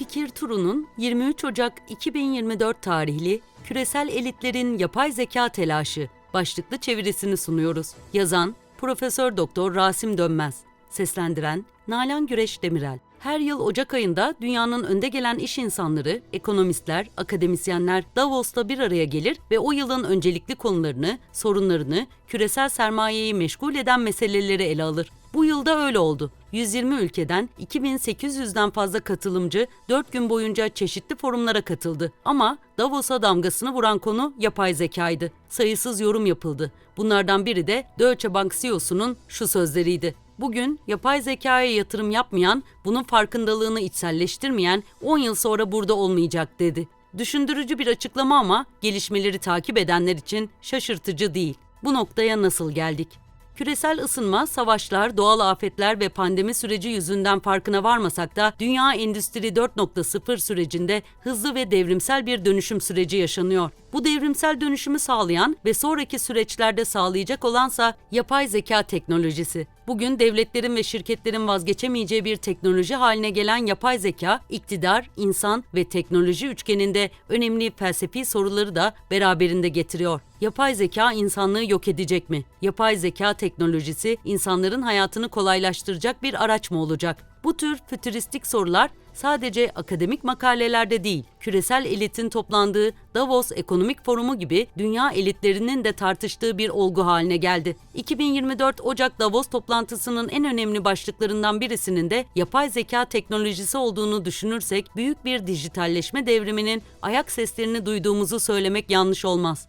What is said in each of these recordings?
Fikir Turu'nun 23 Ocak 2024 tarihli Küresel Elitlerin Yapay Zeka Telaşı başlıklı çevirisini sunuyoruz. Yazan Profesör Doktor Rasim Dönmez. Seslendiren Nalan Güreş Demirel. Her yıl Ocak ayında dünyanın önde gelen iş insanları, ekonomistler, akademisyenler Davos'ta bir araya gelir ve o yılın öncelikli konularını, sorunlarını, küresel sermayeyi meşgul eden meseleleri ele alır. Bu yılda öyle oldu. 120 ülkeden 2800'den fazla katılımcı 4 gün boyunca çeşitli forumlara katıldı. Ama Davos'a damgasını vuran konu yapay zekaydı. Sayısız yorum yapıldı. Bunlardan biri de Deutsche Bank CEO'sunun şu sözleriydi. Bugün yapay zekaya yatırım yapmayan, bunun farkındalığını içselleştirmeyen 10 yıl sonra burada olmayacak dedi. Düşündürücü bir açıklama ama gelişmeleri takip edenler için şaşırtıcı değil. Bu noktaya nasıl geldik? Küresel ısınma, savaşlar, doğal afetler ve pandemi süreci yüzünden farkına varmasak da Dünya Endüstri 4.0 sürecinde hızlı ve devrimsel bir dönüşüm süreci yaşanıyor. Bu devrimsel dönüşümü sağlayan ve sonraki süreçlerde sağlayacak olansa yapay zeka teknolojisi. Bugün devletlerin ve şirketlerin vazgeçemeyeceği bir teknoloji haline gelen yapay zeka, iktidar, insan ve teknoloji üçgeninde önemli felsefi soruları da beraberinde getiriyor. Yapay zeka insanlığı yok edecek mi? Yapay zeka teknolojisi insanların hayatını kolaylaştıracak bir araç mı olacak? Bu tür fütüristik sorular sadece akademik makalelerde değil, küresel elitin toplandığı Davos Ekonomik Forumu gibi dünya elitlerinin de tartıştığı bir olgu haline geldi. 2024 Ocak Davos toplantısının en önemli başlıklarından birisinin de yapay zeka teknolojisi olduğunu düşünürsek büyük bir dijitalleşme devriminin ayak seslerini duyduğumuzu söylemek yanlış olmaz.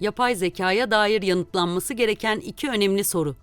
Yapay zekaya dair yanıtlanması gereken iki önemli soru.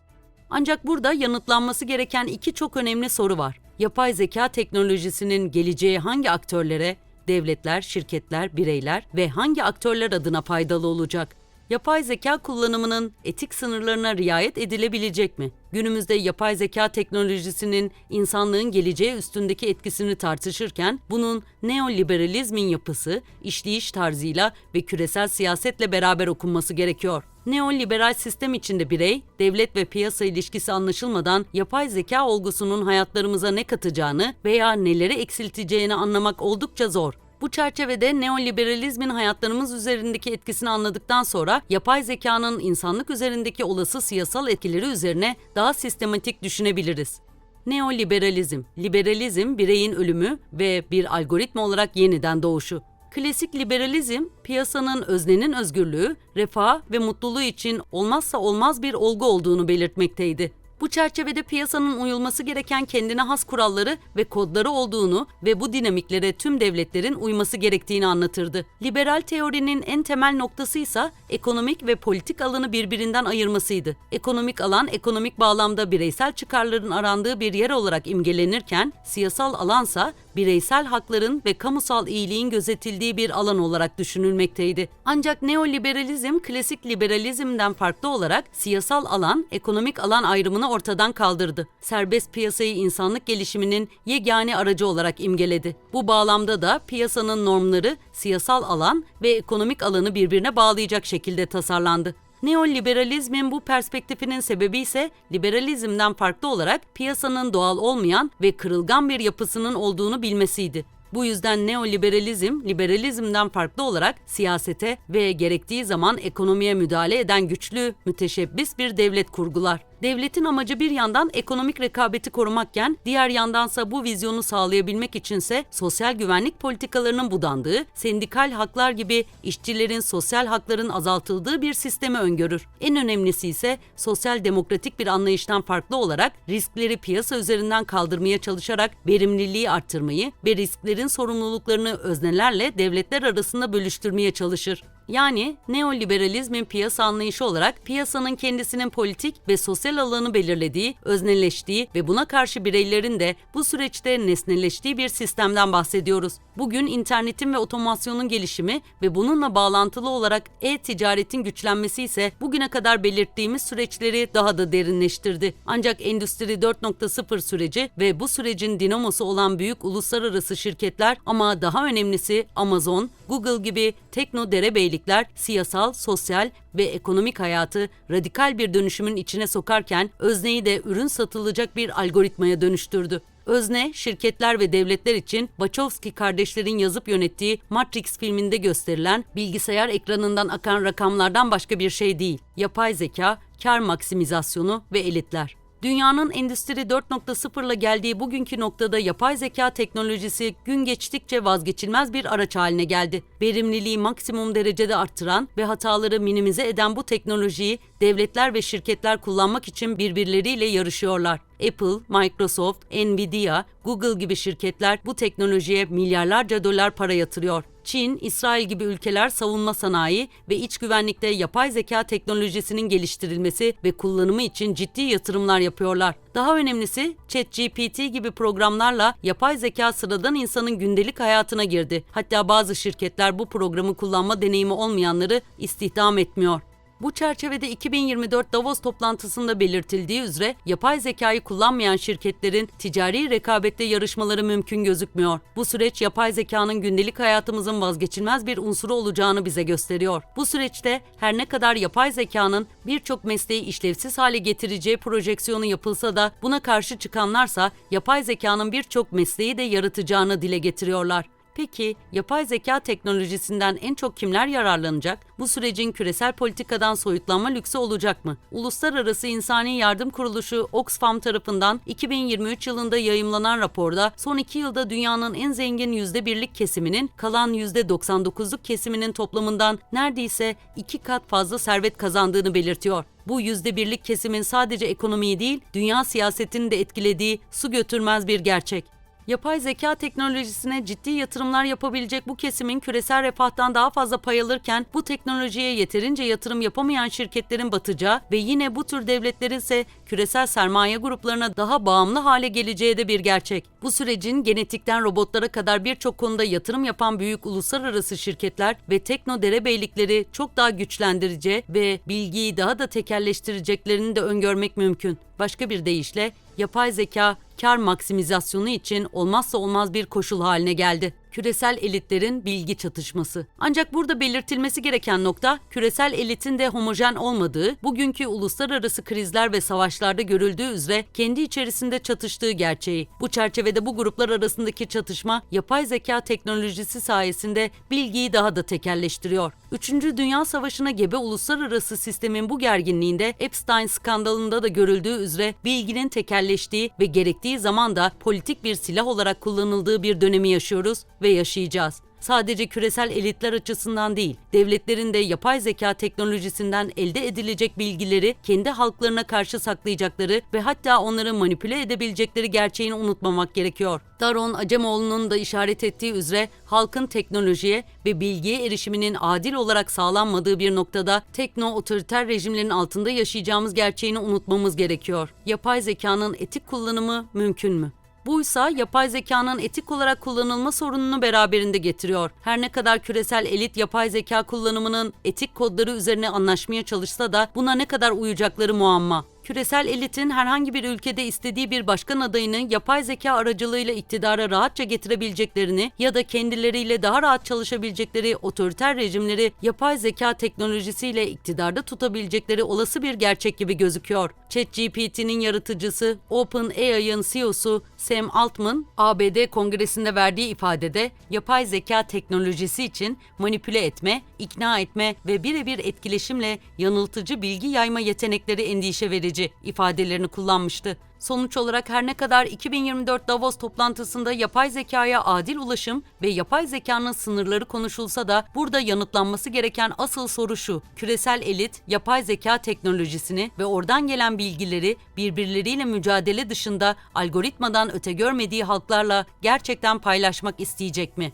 Ancak burada yanıtlanması gereken iki çok önemli soru var. Yapay zeka teknolojisinin geleceği hangi aktörlere, devletler, şirketler, bireyler ve hangi aktörler adına faydalı olacak? Yapay zeka kullanımının etik sınırlarına riayet edilebilecek mi? Günümüzde yapay zeka teknolojisinin insanlığın geleceği üstündeki etkisini tartışırken bunun neoliberalizmin yapısı, işleyiş tarzıyla ve küresel siyasetle beraber okunması gerekiyor. Neoliberal sistem içinde birey, devlet ve piyasa ilişkisi anlaşılmadan yapay zeka olgusunun hayatlarımıza ne katacağını veya neleri eksilteceğini anlamak oldukça zor. Bu çerçevede neoliberalizmin hayatlarımız üzerindeki etkisini anladıktan sonra yapay zekanın insanlık üzerindeki olası siyasal etkileri üzerine daha sistematik düşünebiliriz. Neoliberalizm, liberalizm bireyin ölümü ve bir algoritma olarak yeniden doğuşu. Klasik liberalizm, piyasanın öznenin özgürlüğü, refah ve mutluluğu için olmazsa olmaz bir olgu olduğunu belirtmekteydi. Bu çerçevede piyasanın uyulması gereken kendine has kuralları ve kodları olduğunu ve bu dinamiklere tüm devletlerin uyması gerektiğini anlatırdı. Liberal teorinin en temel noktası ise ekonomik ve politik alanı birbirinden ayırmasıydı. Ekonomik alan ekonomik bağlamda bireysel çıkarların arandığı bir yer olarak imgelenirken, siyasal alansa bireysel hakların ve kamusal iyiliğin gözetildiği bir alan olarak düşünülmekteydi. Ancak neoliberalizm klasik liberalizmden farklı olarak siyasal alan ekonomik alan ayrımını ortadan kaldırdı. Serbest piyasayı insanlık gelişiminin yegane aracı olarak imgeledi. Bu bağlamda da piyasanın normları siyasal alan ve ekonomik alanı birbirine bağlayacak şekilde tasarlandı. Neoliberalizmin bu perspektifinin sebebi ise liberalizmden farklı olarak piyasanın doğal olmayan ve kırılgan bir yapısının olduğunu bilmesiydi. Bu yüzden neoliberalizm, liberalizmden farklı olarak siyasete ve gerektiği zaman ekonomiye müdahale eden güçlü, müteşebbis bir devlet kurgular. Devletin amacı bir yandan ekonomik rekabeti korumakken diğer yandansa bu vizyonu sağlayabilmek içinse sosyal güvenlik politikalarının budandığı, sendikal haklar gibi işçilerin sosyal hakların azaltıldığı bir sistemi öngörür. En önemlisi ise sosyal demokratik bir anlayıştan farklı olarak riskleri piyasa üzerinden kaldırmaya çalışarak verimliliği arttırmayı ve risklerin sorumluluklarını öznelerle devletler arasında bölüştürmeye çalışır. Yani neoliberalizmin piyasa anlayışı olarak piyasanın kendisinin politik ve sosyal alanı belirlediği, özneleştiği ve buna karşı bireylerin de bu süreçte nesneleştiği bir sistemden bahsediyoruz. Bugün internetin ve otomasyonun gelişimi ve bununla bağlantılı olarak e-ticaretin güçlenmesi ise bugüne kadar belirttiğimiz süreçleri daha da derinleştirdi. Ancak Endüstri 4.0 süreci ve bu sürecin dinamosu olan büyük uluslararası şirketler ama daha önemlisi Amazon, Google gibi tekno derebeylikler siyasal, sosyal ve ekonomik hayatı radikal bir dönüşümün içine sokarken özneyi de ürün satılacak bir algoritmaya dönüştürdü. Özne, şirketler ve devletler için Wachowski kardeşlerin yazıp yönettiği Matrix filminde gösterilen bilgisayar ekranından akan rakamlardan başka bir şey değil. Yapay zeka, kar maksimizasyonu ve elitler. Dünyanın Endüstri 4.0'la geldiği bugünkü noktada yapay zeka teknolojisi gün geçtikçe vazgeçilmez bir araç haline geldi. Verimliliği maksimum derecede arttıran ve hataları minimize eden bu teknolojiyi devletler ve şirketler kullanmak için birbirleriyle yarışıyorlar. Apple, Microsoft, Nvidia, Google gibi şirketler bu teknolojiye milyarlarca dolar para yatırıyor. Çin, İsrail gibi ülkeler savunma sanayi ve iç güvenlikte yapay zeka teknolojisinin geliştirilmesi ve kullanımı için ciddi yatırımlar yapıyorlar. Daha önemlisi ChatGPT gibi programlarla yapay zeka sıradan insanın gündelik hayatına girdi. Hatta bazı şirketler bu programı kullanma deneyimi olmayanları istihdam etmiyor. Bu çerçevede 2024 Davos toplantısında belirtildiği üzere yapay zekayı kullanmayan şirketlerin ticari rekabette yarışmaları mümkün gözükmüyor. Bu süreç yapay zekanın gündelik hayatımızın vazgeçilmez bir unsuru olacağını bize gösteriyor. Bu süreçte her ne kadar yapay zekanın birçok mesleği işlevsiz hale getireceği projeksiyonu yapılsa da buna karşı çıkanlarsa yapay zekanın birçok mesleği de yaratacağını dile getiriyorlar. Peki yapay zeka teknolojisinden en çok kimler yararlanacak? Bu sürecin küresel politikadan soyutlanma lüksü olacak mı? Uluslararası İnsani Yardım Kuruluşu Oxfam tarafından 2023 yılında yayımlanan raporda son iki yılda dünyanın en zengin %1'lik kesiminin kalan %99'luk kesiminin toplamından neredeyse iki kat fazla servet kazandığını belirtiyor. Bu %1'lik kesimin sadece ekonomiyi değil, dünya siyasetini de etkilediği su götürmez bir gerçek. Yapay zeka teknolojisine ciddi yatırımlar yapabilecek bu kesimin küresel refahtan daha fazla pay alırken bu teknolojiye yeterince yatırım yapamayan şirketlerin batacağı ve yine bu tür devletlerin ise küresel sermaye gruplarına daha bağımlı hale geleceği de bir gerçek. Bu sürecin genetikten robotlara kadar birçok konuda yatırım yapan büyük uluslararası şirketler ve tekno derebeylikleri çok daha güçlendirici ve bilgiyi daha da tekelleştireceklerini de öngörmek mümkün. Başka bir deyişle yapay zeka kar maksimizasyonu için olmazsa olmaz bir koşul haline geldi. Küresel elitlerin bilgi çatışması. Ancak burada belirtilmesi gereken nokta küresel elitin de homojen olmadığı, bugünkü uluslararası krizler ve savaşlarda görüldüğü üzere kendi içerisinde çatıştığı gerçeği. Bu çerçevede bu gruplar arasındaki çatışma yapay zeka teknolojisi sayesinde bilgiyi daha da tekelleştiriyor. Üçüncü Dünya Savaşı'na gebe uluslararası sistemin bu gerginliğinde Epstein skandalında da görüldüğü üzere bilginin tekelleştiği ve gerektiği zaman da politik bir silah olarak kullanıldığı bir dönemi yaşıyoruz ve yaşayacağız. Sadece küresel elitler açısından değil, devletlerin de yapay zeka teknolojisinden elde edilecek bilgileri kendi halklarına karşı saklayacakları ve hatta onları manipüle edebilecekleri gerçeğini unutmamak gerekiyor. Daron Acemoğlu'nun da işaret ettiği üzere halkın teknolojiye ve bilgiye erişiminin adil olarak sağlanmadığı bir noktada tekno otoriter rejimlerin altında yaşayacağımız gerçeğini unutmamız gerekiyor. Yapay zekanın etik kullanımı mümkün mü? Buysa yapay zekanın etik olarak kullanılma sorununu beraberinde getiriyor. Her ne kadar küresel elit yapay zeka kullanımının etik kodları üzerine anlaşmaya çalışsa da buna ne kadar uyacakları muamma. Küresel elitin herhangi bir ülkede istediği bir başkan adayını yapay zeka aracılığıyla iktidara rahatça getirebileceklerini ya da kendileriyle daha rahat çalışabilecekleri otoriter rejimleri yapay zeka teknolojisiyle iktidarda tutabilecekleri olası bir gerçek gibi gözüküyor. ChatGPT'nin yaratıcısı OpenAI'ın CEO'su Sam Altman, ABD Kongresi'nde verdiği ifadede yapay zeka teknolojisi için manipüle etme, ikna etme ve birebir etkileşimle yanıltıcı bilgi yayma yetenekleri endişe verici ifadelerini kullanmıştı. Sonuç olarak her ne kadar 2024 Davos toplantısında yapay zekaya adil ulaşım ve yapay zekanın sınırları konuşulsa da burada yanıtlanması gereken asıl soru şu. Küresel elit yapay zeka teknolojisini ve oradan gelen bilgileri birbirleriyle mücadele dışında algoritmadan öte görmediği halklarla gerçekten paylaşmak isteyecek mi?